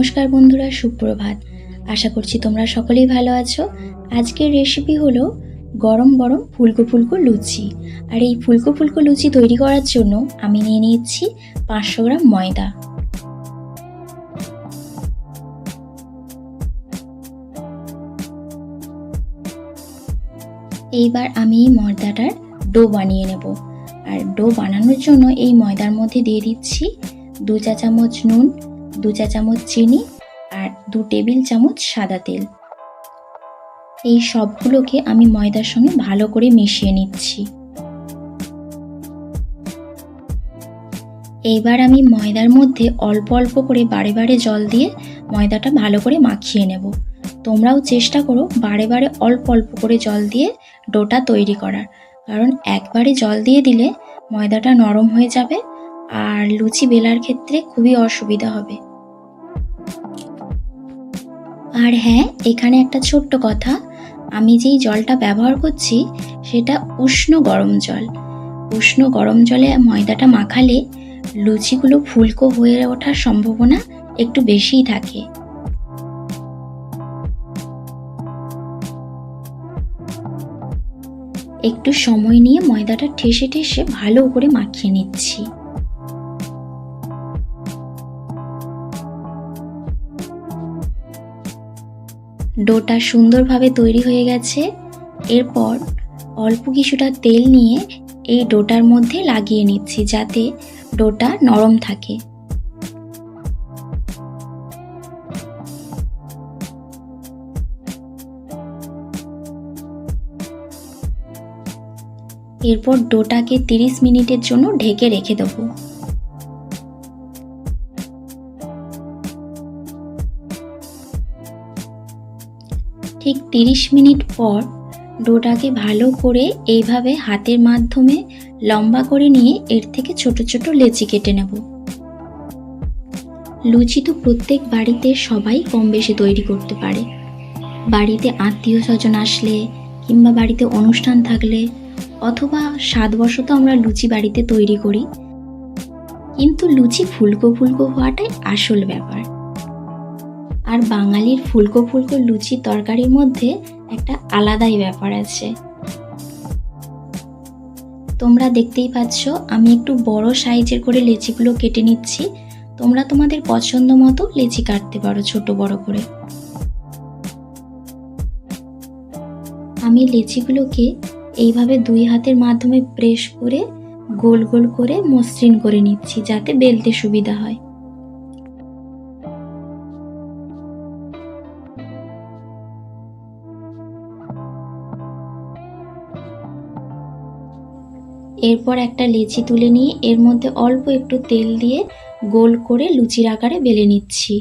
নমস্কার বন্ধুরা, সুপ্রভাত। আশা করছি তোমরা সকলেই ভালো আছো। আজকের রেসিপি হলো গরম গরম ফুলকো ফুলকো লুচি। আর এই ফুলকো ফুলকো লুচি তৈরি করার জন্য আমি নিয়ে নিচ্ছি পাঁচশো গ্রাম ময়দা। এইবার আমি এই ময়দাটার ডো বানিয়ে নেব। আর ডো বানানোর জন্য এই ময়দার মধ্যে দিয়ে দিচ্ছি দু চা চামচ নুন দু চা চামচ চিনি আর দু টেবিল চামচ সাদা তেল। এই সবগুলোকে আমি ময়দার সঙ্গে ভালো করে মিশিয়ে নিচ্ছি। এইবার আমি ময়দার মধ্যে অল্প অল্প করে বারে বারে জল দিয়ে ময়দাটা ভালো করে মাখিয়ে নেব। তোমরাও চেষ্টা করো বারে বারে অল্প অল্প করে জল দিয়ে ডোটা তৈরি করার। কারণ একবারে জল দিয়ে দিলে ময়দাটা নরম হয়ে যাবে আর লুচি বেলার ক্ষেত্রে খুবই অসুবিধা হবে। আর হ্যাঁ এখানে একটা ছোট্ট কথা। আমি যেই জলটা ব্যবহার করছি, সেটা উষ্ণ গরম জল। উষ্ণ গরম জলে ময়দাটা মাখালে লুচিগুলো ফুলকো হয়ে ওঠার সম্ভাবনা একটু বেশিই থাকে। একটু সময় নিয়ে ময়দাটা ঠেসে ঠেসে ভালো করে মাখিয়ে নিচ্ছি। ডোটা সুন্দরভাবে তৈরি হয়ে গেছে। এরপর অল্প কিছুটা তেল নিয়ে এই ডোটার মধ্যে লাগিয়ে নিচ্ছি যাতে ডোটা নরম থাকে। এরপর ডোটাকে 30 মিনিটের জন্য ঢেকে রেখে দেবো। ঠিক 30 মিনিট পর ডোটাকে ভালো করে এইভাবে হাতের মাধ্যমে লম্বা করে নিয়ে এর থেকে ছোট ছোট লেচি কেটে নেব। লুচি তো প্রত্যেক বাড়িতে সবাই কম বেশি তৈরি করতে পারে। বাড়িতে আত্মীয় স্বজন আসলে কিংবা বাড়িতে অনুষ্ঠান থাকলে অথবা স্বাদবশত আমরা লুচি বাড়িতে তৈরি করি। কিন্তু লুচি ফুলকো ফুলকো হওয়াটাই আসল ব্যাপার। আর বাঙালির ফুলকো ফুলকো লুচি তরকারির মধ্যে একটা আলাদাই ব্যাপার আছে। তোমরা দেখতেই পাচ্ছ, আমি একটু বড় সাইজের করে লেচিগুলো কেটে নিচ্ছি। তোমরা তোমাদের পছন্দ মতো লেচি কাটতে পারো ছোট বড় করে। আমি লেচিগুলোকে এইভাবে দুই হাতের মাধ্যমে প্রেস করে গোল গোল করে মসৃণ করে নিচ্ছি যাতে বেলতে সুবিধা হয়। এরপর একটা লেচি তুলে নিয়ে এর মধ্যে অল্প একটু তেল দিয়ে গোল করে লুচির আকারে বেলে নিচ্ছি।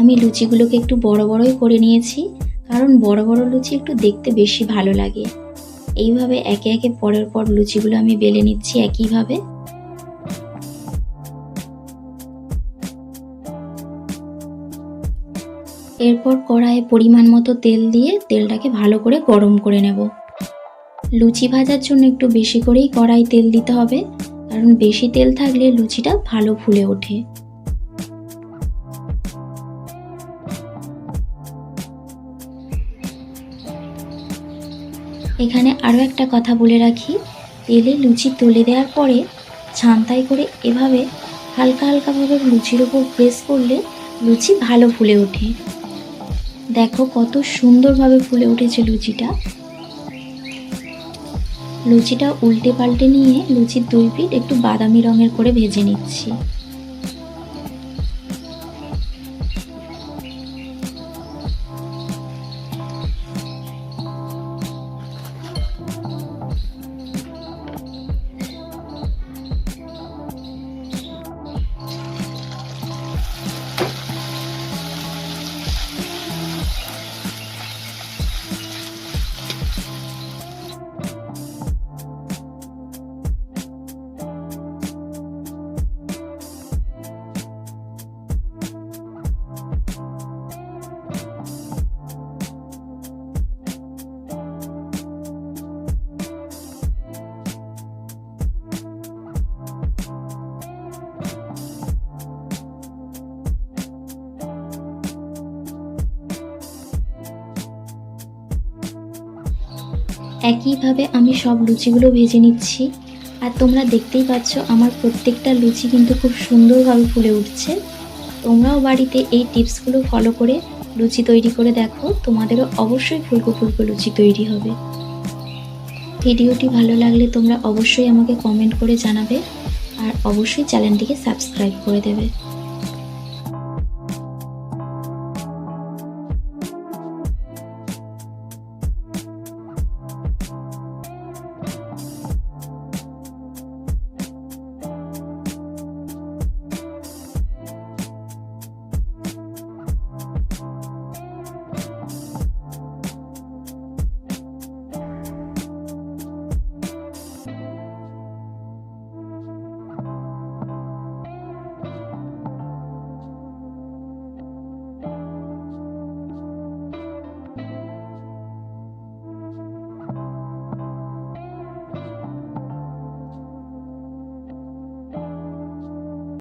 আমি লুচিগুলোকে একটু বড় বড়ই করে নিয়েছি। কারণ বড় বড় লুচি একটু দেখতে বেশি ভালো লাগে। এইভাবে একে একে পরের পর লুচিগুলো আমি বেলে নিচ্ছি একইভাবে। এরপর কড়াইয়ে পরিমাণ মতো তেল দিয়ে তেলটাকে ভালো করে গরম করে নেব। লুচি ভাজার জন্য একটু বেশি করেই কড়াই তেল দিতে হবে, কারণ বেশি তেল থাকলে লুচিটা ভালো ফুলে ওঠে। এখানে আরও একটা কথা বলে রাখি। তেলে লুচি তুলে দেওয়ার পরে ছান্তাই করে এভাবে হালকা হালকাভাবে লুচির ওপর প্রেস করলে লুচি ভালো ফুলে ওঠে। দেখো কত সুন্দরভাবে ফুলে উঠেছে লুচিটা। লুচিটা উল্টে পাল্টে নিয়ে লুচির দুই পিঠ একটু বাদামি রঙের করে ভেজে নিচ্ছি। একইভাবে আমি সব লুচিগুলো ভেজে নিচ্ছি। আর তোমরা দেখতেই পাচ্ছ, আমার প্রত্যেকটা লুচি কিন্তু খুব সুন্দরভাবে ফুলে উঠছে। তোমরাও বাড়িতে এই টিপসগুলো ফলো করে লুচি তৈরি করে দেখো। তোমাদেরও অবশ্যই ফুলকো ফুলকো লুচি তৈরি হবে। ভিডিওটি ভালো লাগলে তোমরা অবশ্যই আমাকে কমেন্ট করে জানাবে। আর অবশ্যই চ্যানেলটিকে সাবস্ক্রাইব করে দেবে।